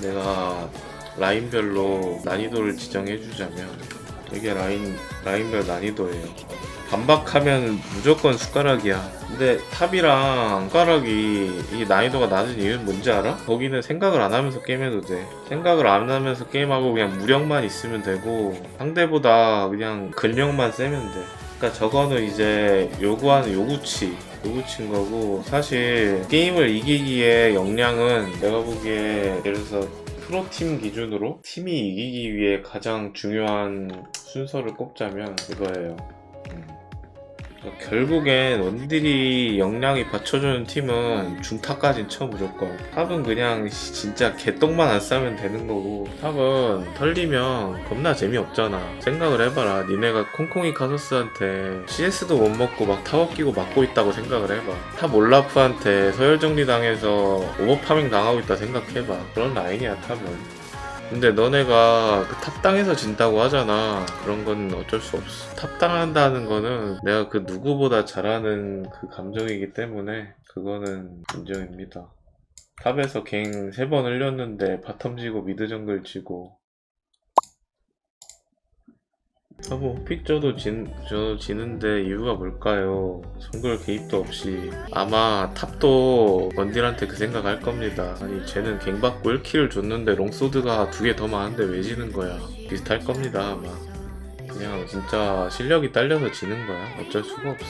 내가 라인별로 난이도를 지정해 주자면 이게 라인 라인별 난이도예요. 반박하면 무조건 숟가락이야. 근데 탑이랑 숟가락이 이 난이도가 낮은 이유는 뭔지 알아? 거기는 생각을 안 하면서 게임해도 돼. 생각을 안 하면서 게임하고 그냥 무력만 있으면 되고 상대보다 그냥 근력만 세면 돼. 그러니까 저거는 이제 요구하는 요구치 요구치인 거고 사실 게임을 이기기에 역량은 내가 보기에 예를 들어서 프로팀 기준으로 팀이 이기기 위해 가장 중요한 순서를 꼽자면 이거예요. 음. 그러니까 결국엔 원딜이 역량이 받쳐주는 팀은 중탑까진 쳐 무조건. 탑은 그냥 씨, 진짜 개똥만 안 싸면 되는 거고. 탑은 털리면 겁나 재미없잖아. 생각을 해봐라. 니네가 콩콩이 카서스한테 CS도 못 먹고 막 타워 끼고 막고 있다고 생각을 해봐. 탑 올라프한테 서열정리 당해서 오버파밍 당하고 있다 생각해봐. 그런 라인이야 탑은 근데 너네가 그 탑당해서 진다고 하잖아. 그런 건 어쩔 수 없어. 탑당한다는 거는 내가 그 누구보다 잘하는 그 감정이기 때문에 그거는 인정입니다. 탑에서 갱세번 흘렸는데 바텀 지고 미드 정글 지고 하고 픽 쪄도 진, 저 지는데 이유가 뭘까요? 정글 개입도 없이 아마 탑도 원딜한테 그 생각 할 겁니다. 아니 쟤는 갱 받고 1킬을 줬는데 롱소드가 두 개 더 많은데 왜 지는 거야? 비슷할 겁니다 아마. 그냥 진짜 실력이 딸려서 지는 거야. 어쩔 수가 없어.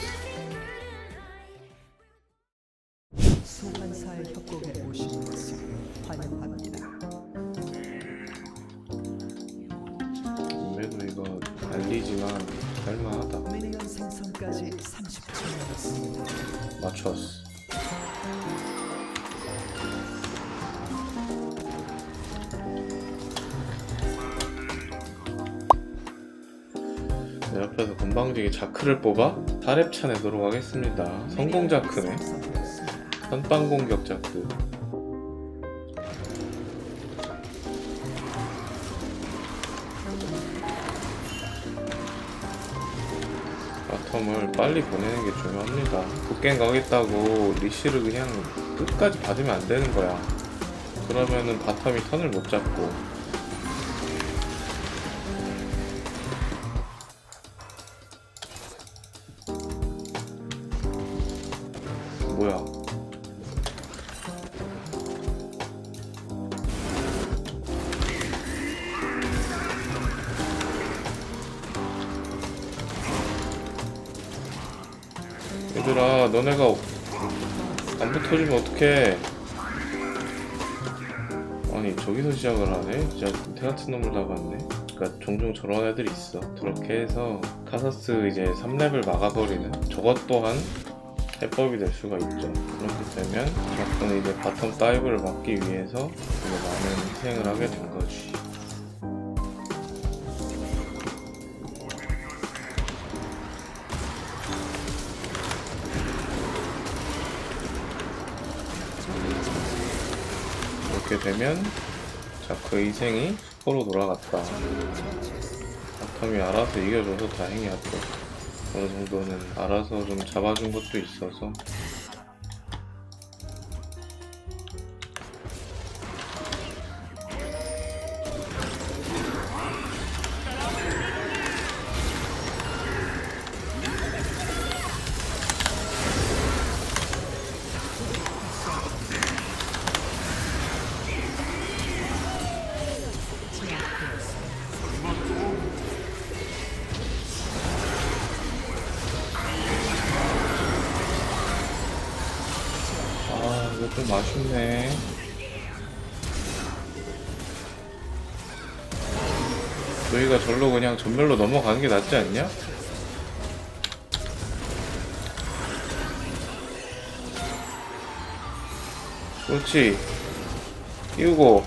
건방지게 자크를 뽑아 사렙차 내도록 하겠습니다. 성공 자크네. 선빵 공격 자크. 바텀을 빨리 보내는 게 중요합니다. 국갱 가겠다고 리시를 그냥 끝까지 받으면 안 되는 거야. 그러면은 바텀이 턴을 못 잡고. 같은 놈을 잡았네. 그러니까 종종 저런 애들이 있어. 그렇게 해서 카사스 이제 3렙을 막아버리는 저것 또한 해법이 될 수가 있죠. 그렇게 되면 저는 이제 바텀 다이브를 막기 위해서 이제 많은 희생을 하게 된 거지. 이렇게 되면 자그 희생이 스 포로 돌아갔다. 바텀이 알아서 이겨줘서 다행이야 또. 어느 정도는 알아서 좀 잡아준 것도 있어서 이거 좀 아쉽네. 저희가 절로 그냥 전멸로 넘어가는 게 낫지 않냐? 그렇지. 띄우고.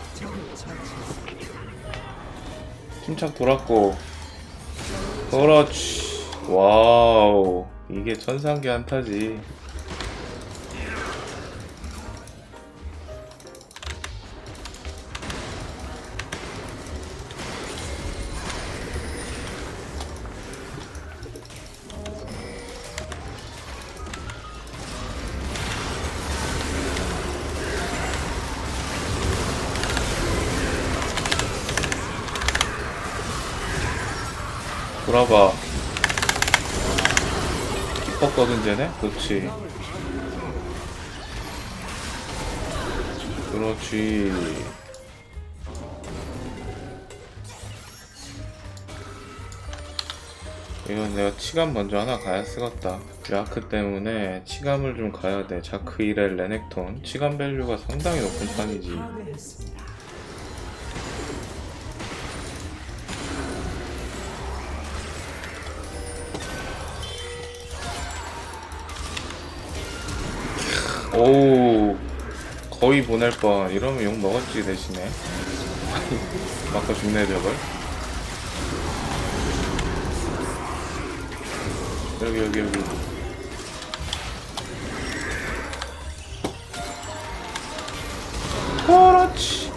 침착 돌았고. 그렇지. 와우. 이게 천상계 한타지 돌아봐. 기뻤거든, 쟤네? 그렇지. 그렇지. 이건 내가 치감 먼저 하나 가야 쓰겠다. 야크 때문에 치감을 좀 가야 돼. 자크 1의 레넥톤. 치감 밸류가 상당히 높은 편이지. 오 거의 보낼 뻔. 이러면 욕 먹었지 대신에. 맞고 죽네 저걸. 여기 여기 여기. 그렇지.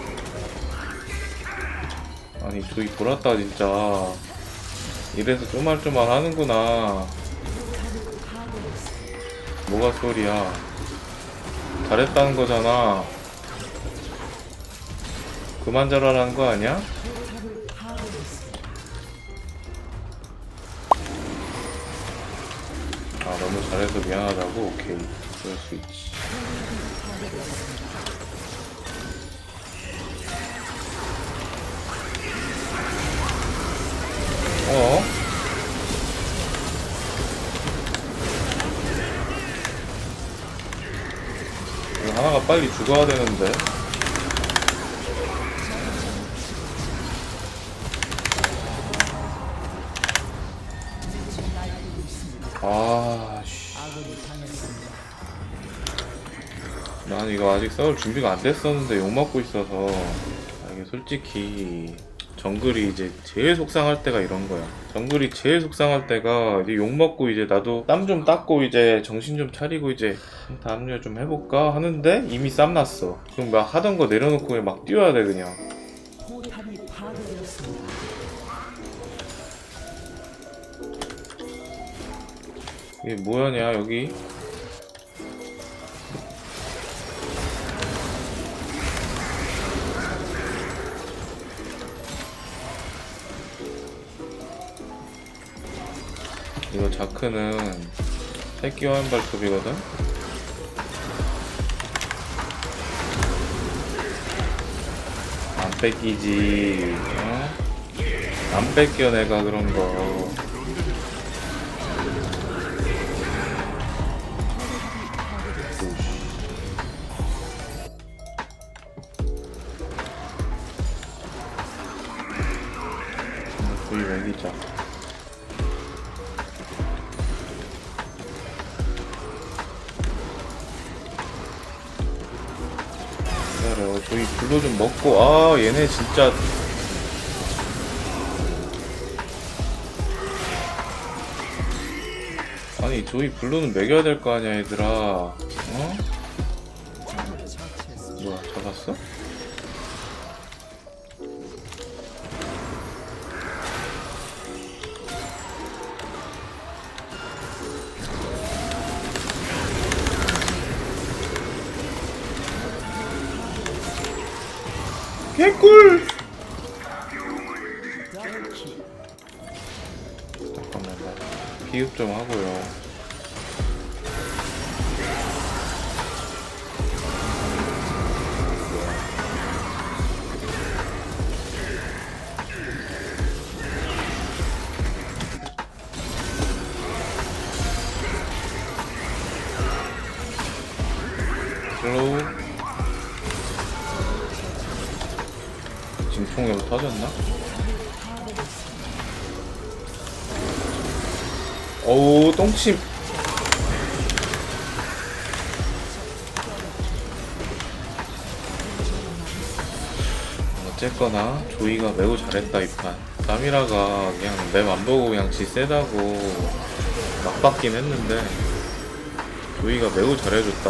아니 조이 돌았다 진짜. 이래서 쪼말쪼말 하는구나. 뭐가 소리야 잘했다는 거잖아. 그만 잘하라는 거 아니야? 아 너무 잘해서 미안하다고? 오케이 그럴 수 있지 하나가 빨리 죽어야 되는데 아, 씨. 아군이 당했습니다. 난 이거 아직 싸울 준비가 안 됐었는데 욕 먹고 있어서 아, 이게 솔직히 정글이 이제 제일 속상할 때가 이런 거야. 정글이 제일 속상할 때가 이제 욕 먹고 이제 나도 땀 좀 닦고 이제 정신 좀 차리고 이제 다음 일좀 해볼까 하는데 이미 쌈 났어. 그럼 막 하던 거 내려놓고 그냥 막 뛰어야 돼 그냥. 이게 뭐야냐 여기? 이거 자크는 새끼 화염 발톱이거든? 안 뺏기지 어? 안 뺏겨 내가 그런 거 먹고, 아, 얘네 진짜. 아니, 저희 블루는 먹여야 될 거 아니야, 얘들아. 어? 뭐야, 잡았어? 하고요. 슬로우 지금 총이 터졌나? 어우 똥침 어쨌거나 조이가 매우 잘했다 이판. 사미라가 그냥 맵 안 보고 그냥 지 세다고 막 받긴 했는데 조이가 매우 잘해줬다.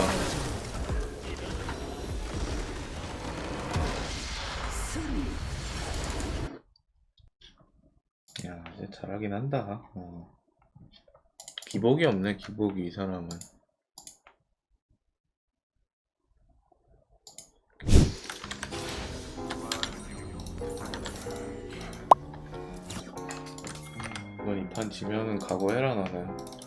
야 이제 잘하긴 한다. 어. 기복이 없네 기복이 이 사람은. 이건 판 지면은 각오해라 나는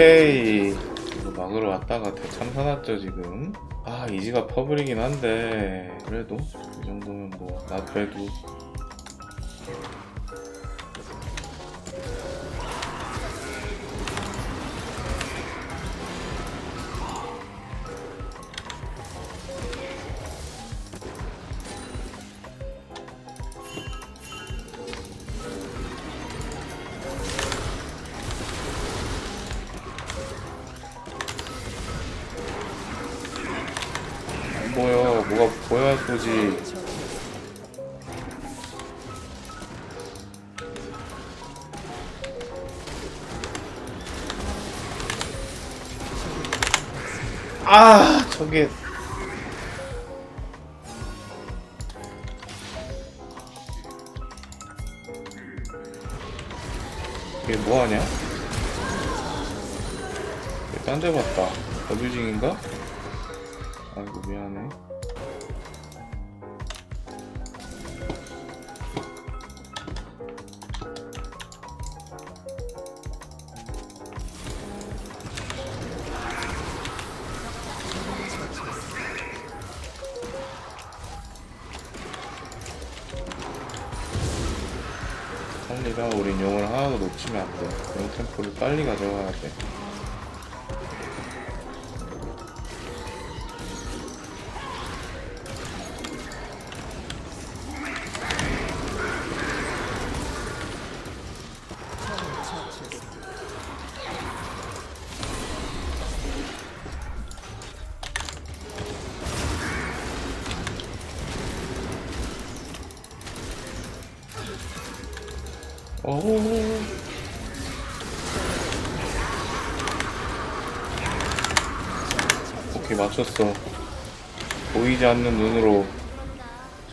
오케이. 이거 막으러 왔다가 대참사 났죠 지금? 아 이지가 퍼블이긴 한데. 그래도 이 정도면 뭐 나빼도 이게 뭐하냐? 딴데 봤다 더뷰징인가? 아이고 미안해 놓치면 안돼 용 템포를 빨리 가져가야 돼 오. 오케이 맞췄어. 보이지 않는 눈으로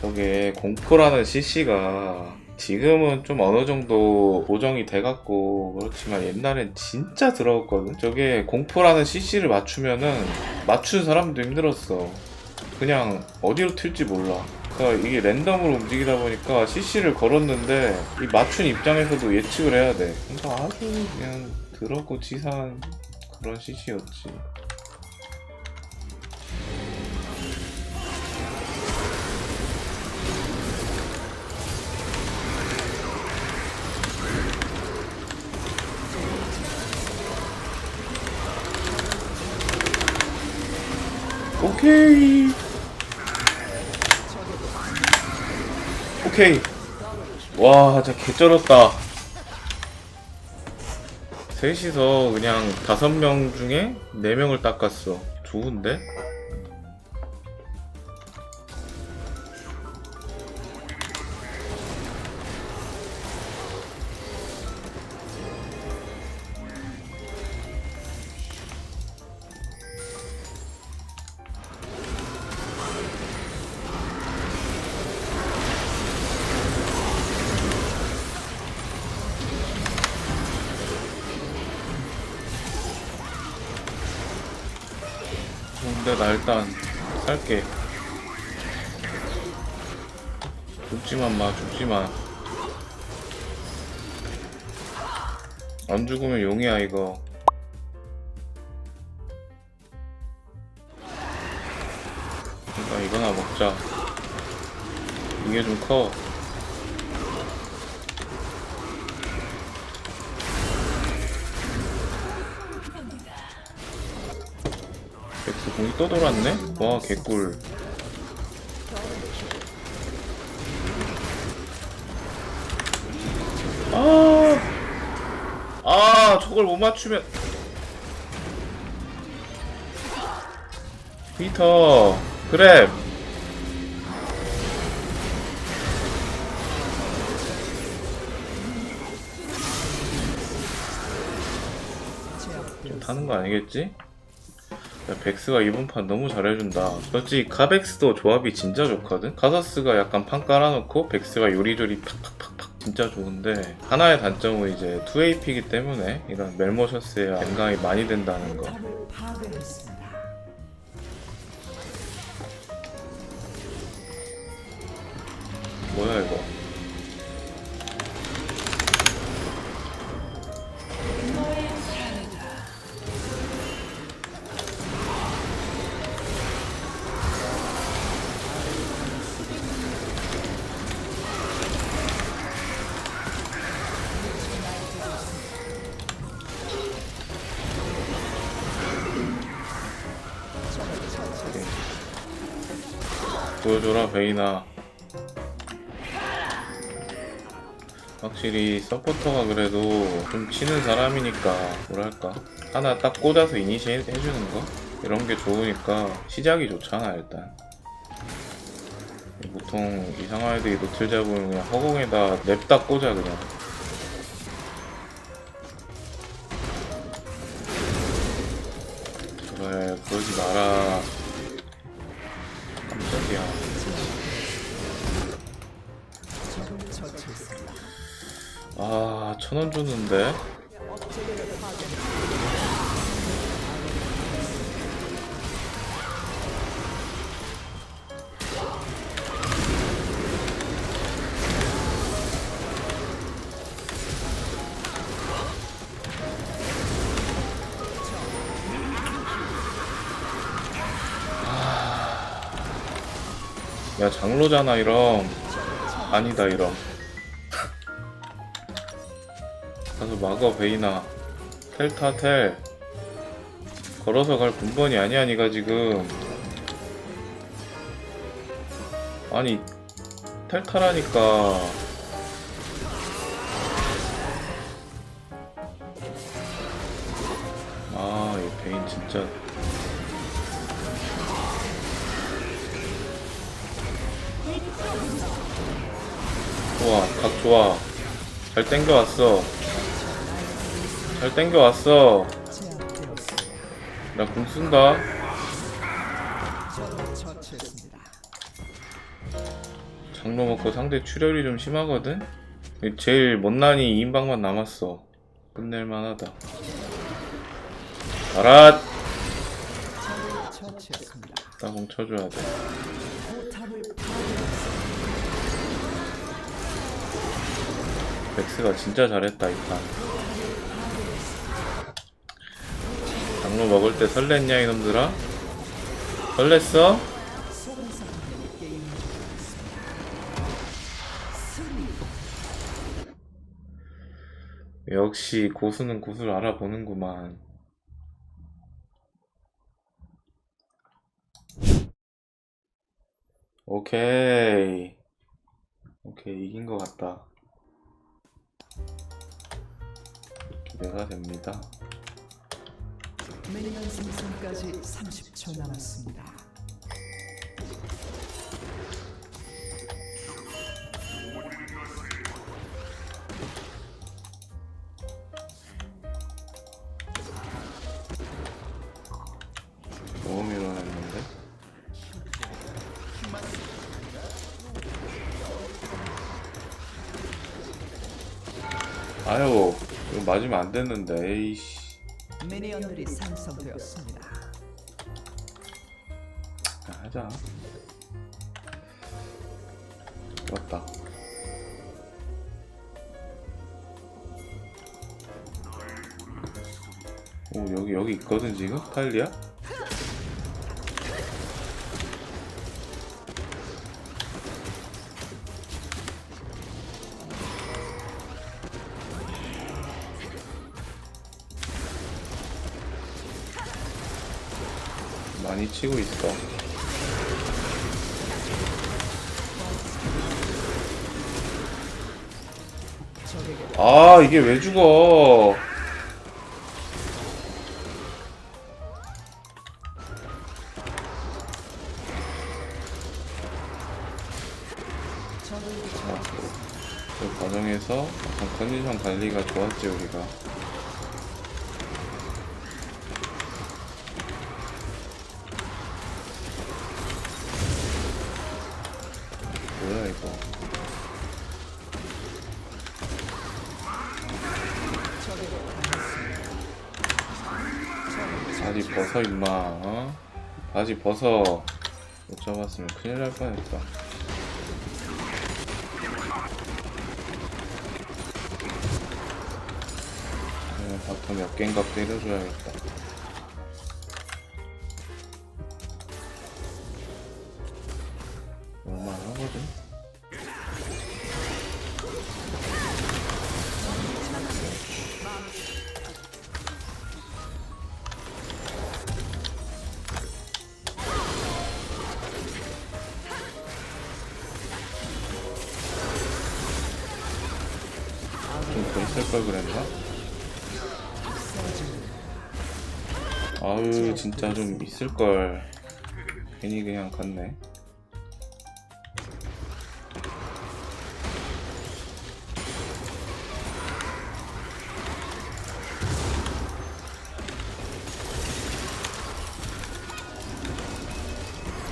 저게 공포라는 CC가 지금은 좀 어느 정도 보정이 돼갖고 그렇지만 옛날엔 진짜 더러웠거든. 저게 공포라는 CC를 맞추면은 맞춘 사람도 힘들었어. 그냥 어디로 튈지 몰라. 그러니까 이게 랜덤으로 움직이다 보니까 CC를 걸었는데 이 맞춘 입장에서도 예측을 해야 돼. 그러니까 아주 그냥 더럽고 치사한 그런 CC였지. 오케이. 와, 진짜 개쩔었다. 셋이서 그냥 다섯 명 중에 네 명을 닦았어. 좋은데? 근데 나 일단 살게. 죽지만 마, 죽지마. 안 죽으면 용이야, 이거. 그러니까 이거나 먹자. 이게 좀 커. 공이 떠돌았네? 와 개꿀 아, 아 저걸 못 맞추면 피터 그래 다는 거 아니겠지? 야, 백스가 이번 판 너무 잘해준다. 솔직히 카백스도 조합이 진짜 좋거든? 카사스가 약간 판 깔아놓고 백스가 요리조리 팍팍팍팍 진짜 좋은데 하나의 단점은 이제 2AP이기 때문에 이런 멜모셔스에 갱감이 많이 된다는 거. 뭐야 이거? 보여줘라 베이나. 확실히 서포터가 그래도 좀 치는 사람이니까 뭐랄까. 하나 딱 꽂아서 이니시에이트 해주는 거? 이런 게 좋으니까 시작이 좋잖아 일단. 보통 이상한 애들이 노틀 잡으면 그냥 허공에다 냅다 꽂아 그냥 야, 장로잖아, 이럼. 아니다, 이럼. 가서 막어 베이나 텔타 텔 걸어서 갈 군번이 아니야 니가 지금 아니 텔타라니까 좋아 각 좋아 잘 땡겨왔어 잘 땡겨왔어 제압되었습니다. 나궁 쓴다. 장로 먹고 상대 출혈이 좀 심하거든? 제일 못난이 2인방만 남았어 끝낼만하다 처치했습니다. 따봉 쳐줘야 돼 백스가 진짜 잘했다 이판 장로 먹을 때 설렜냐 이놈들아? 설렜어? 역시 고수는 고수를 알아보는구만 오케이 오케이 이긴 것 같다 기대가 됩니다 미니언 생성까지 30초 남았습니다. 안 됐는데 에이씨 미니언들이 생성되었습니다. 자, 하자. 왔다. 오 여기 여기 있거든 지금 탈리아? 치고 있어. 아 이게 왜 죽어 자, 그 과정에서 약간 컨디션 관리가 좋았지 우리가 벗어 임마. 어? 바지 벗어. 못 잡았으면 큰일 날 뻔했다. 네, 바텀 몇 개인가 때려줘야겠다 걸 그랬나? 아유 진짜 좀 있을 걸 괜히 그냥 갔네.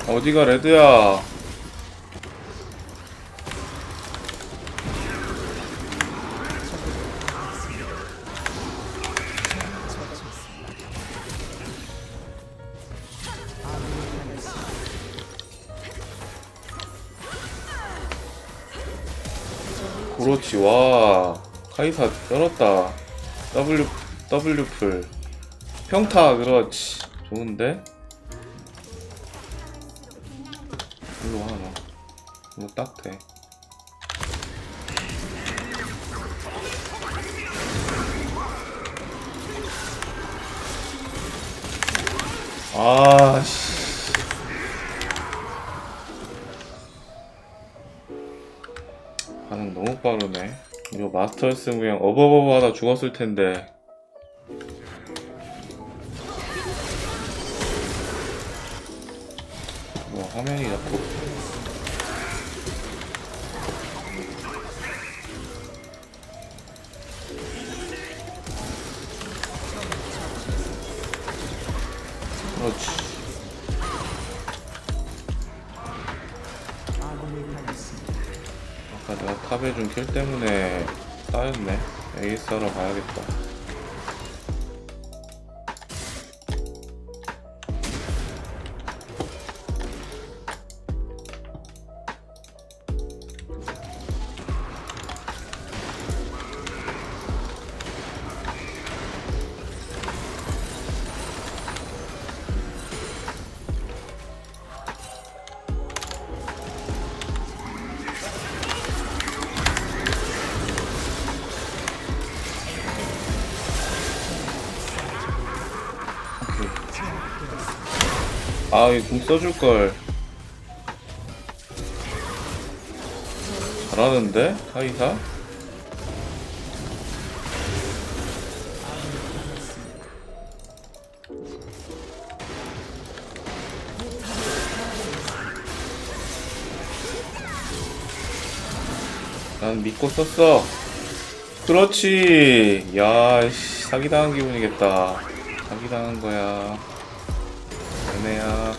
어디가 레드야? 그렇지. 와 카이사 열었다. W W 풀. 평타 그렇지. 좋은데? 일로 와너. 이거 딱돼 아씨 빠르네. 이거 마스터였으면 그냥 어버버버 하다 죽었을 텐데. 뭐 화면이 자꾸 탑에 준킬 때문에 쌓였네. 에이스 하러 가야겠다. 아, 이거 공 써줄 걸. 잘하는데 카이사? 난 믿고 썼어. 그렇지. 야, 씨, 사기당한 기분이겠다. 사기당한 거야. 얘네야.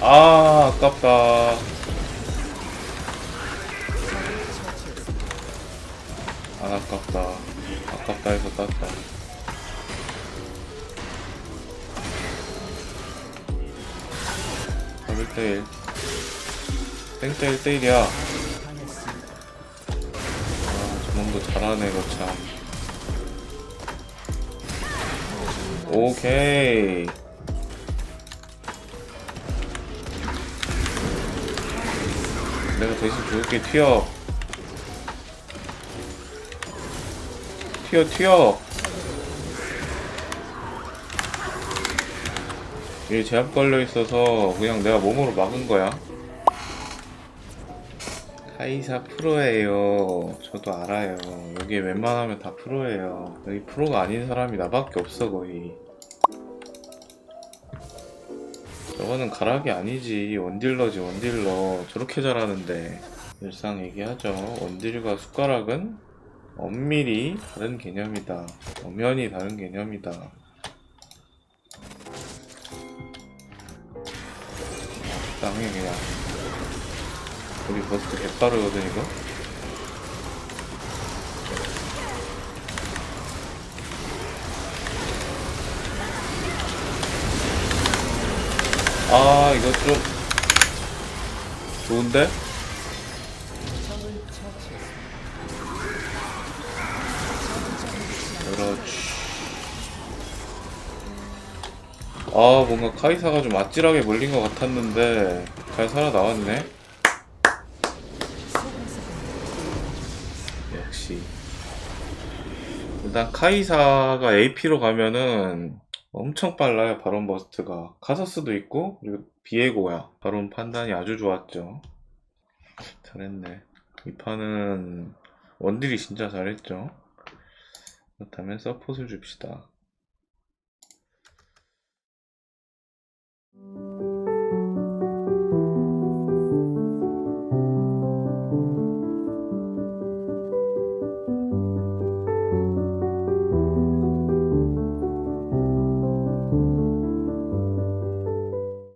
아, 아깝다. 안 아깝다. 아깝다 해서 땄다. 아, 1대1. 땡땡 1 대1이야. 아, 저놈도 잘하네, 거 참. 오케이. 내가 대신 죽을게, 튀어. 튀어, 튀어. 얘 제압 걸려 있어서 그냥 내가 몸으로 막은 거야. 카이사 프로예요. 저도 알아요. 여기 웬만하면 다 프로예요. 여기 프로가 아닌 사람이 나밖에 없어 거의. 저거는 가락이 아니지. 원딜러지 원딜러. 저렇게 잘하는데. 일상 얘기하죠. 원딜과 숟가락은 엄밀히 다른 개념이다. 엄연히 다른 개념이다. 적당해 그냥 우리 버스트 개빠르거든 이거 아 이거 좀 좋은데? 아 뭔가 카이사가 좀 아찔하게 물린 것 같았는데 잘 살아나왔네. 역시. 일단 카이사가 AP로 가면은 엄청 빨라요 바론 버스트가. 카서스도 있고 그리고 비에고야. 바론 판단이 아주 좋았죠. 잘했네. 이 판은 원딜이 진짜 잘했죠. 그렇다면 서폿을 줍시다 Thank you.